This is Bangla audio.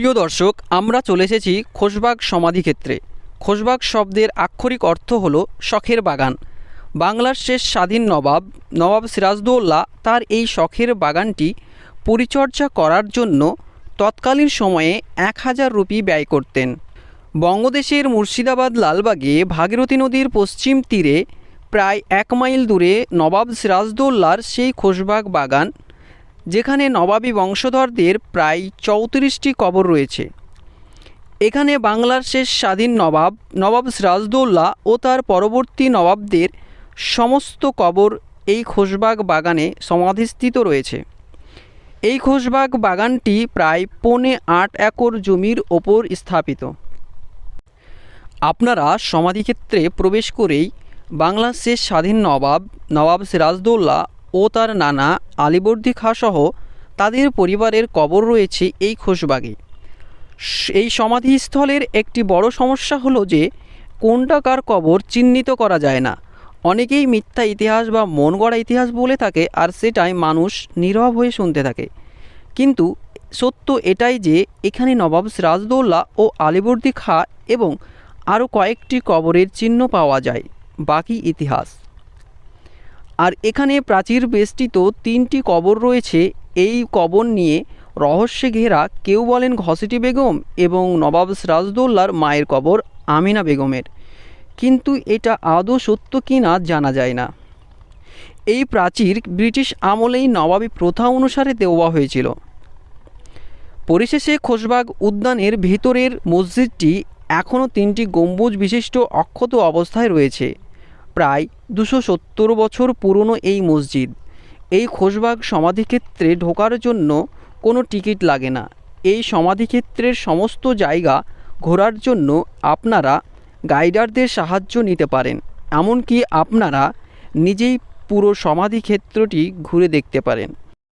প্রিয় দর্শক, আমরা চলে এসেছি খোশবাগ সমাধিক্ষেত্রে খোশবাগ শব্দের আক্ষরিক অর্থ হল শখের বাগান। বাংলার শেষ স্বাধীন নবাব নবাব সিরাজদৌল্লা তার এই শখের বাগানটি পরিচর্যা করার জন্য তৎকালীন সময়ে এক হাজার রুপি ব্যয় করতেন। বঙ্গদেশের মুর্শিদাবাদ লালবাগে ভাগীরথী নদীর পশ্চিম তীরে প্রায় এক মাইল দূরে নবাব সিরাজদৌল্লার সেই খোশবাগ বাগান যেখানে নবাবী বংশধরদের প্রায় চৌত্রিশটি কবর রয়েছে। এখানে বাংলার শেষ স্বাধীন নবাব নবাব সিরাজদৌল্লা ও তার পরবর্তী নবাবদের সমস্ত কবর এই খোশবাগ বাগানে সমাধিস্থিত রয়েছে। এই খোশবাগ বাগানটি প্রায় পৌনে আট একর জমির ওপর স্থাপিত। আপনারা সমাধিক্ষেত্রে প্রবেশ করেই বাংলার শেষ স্বাধীন নবাব নবাব সিরাজদৌল্লা ও তার নানা আলিবর্দী খাঁ সহ তাদের পরিবারের কবর রয়েছে এই খোশবাগে। এই সমাধিস্থলের একটি বড় সমস্যা হলো যে, কোনটা কার কবর চিহ্নিত করা যায় না। অনেকেই মিথ্যা ইতিহাস বা মন গড়া ইতিহাস বলে থাকে আর সেটাই মানুষ নীরব হয়ে শুনতে থাকে। কিন্তু সত্য এটাই যে, এখানে নবাব সিরাজদৌল্লা ও আলিবর্দী খাঁ এবং আরও কয়েকটি কবরের চিহ্ন পাওয়া যায়। বাকি ইতিহাস। আর এখানে প্রাচীর বেষ্টিত তিনটি কবর রয়েছে। এই কবর নিয়ে রহস্যে ঘেরা কেউ বলেন ঘসিটি বেগম এবং নবাব সিরাজদৌল্লার মায়ের কবর আমিনা বেগমের। কিন্তু এটা আদৌ সত্য কি না জানা যায় না। এই প্রাচীর ব্রিটিশ আমলেই নবাবী প্রথা অনুসারে দেওয়া হয়েছিল। পরিশেষে খোশবাগ উদ্যানের ভিতরের মসজিদটি এখনও তিনটি গম্বুজ বিশিষ্ট অক্ষত অবস্থায় রয়েছে। প্রায় দুশো সত্তর বছর পুরনো এই মসজিদ। এই খোশবাগ সমাধিক্ষেত্রে ঢোকার জন্য কোনো টিকিট লাগে না। এই সমাধিক্ষেত্রের সমস্ত জায়গা ঘোরার জন্য আপনারা গাইডারদের সাহায্য নিতে পারেন। এমনকি আপনারা নিজেই পুরো সমাধিক্ষেত্রটি ঘুরে দেখতে পারেন।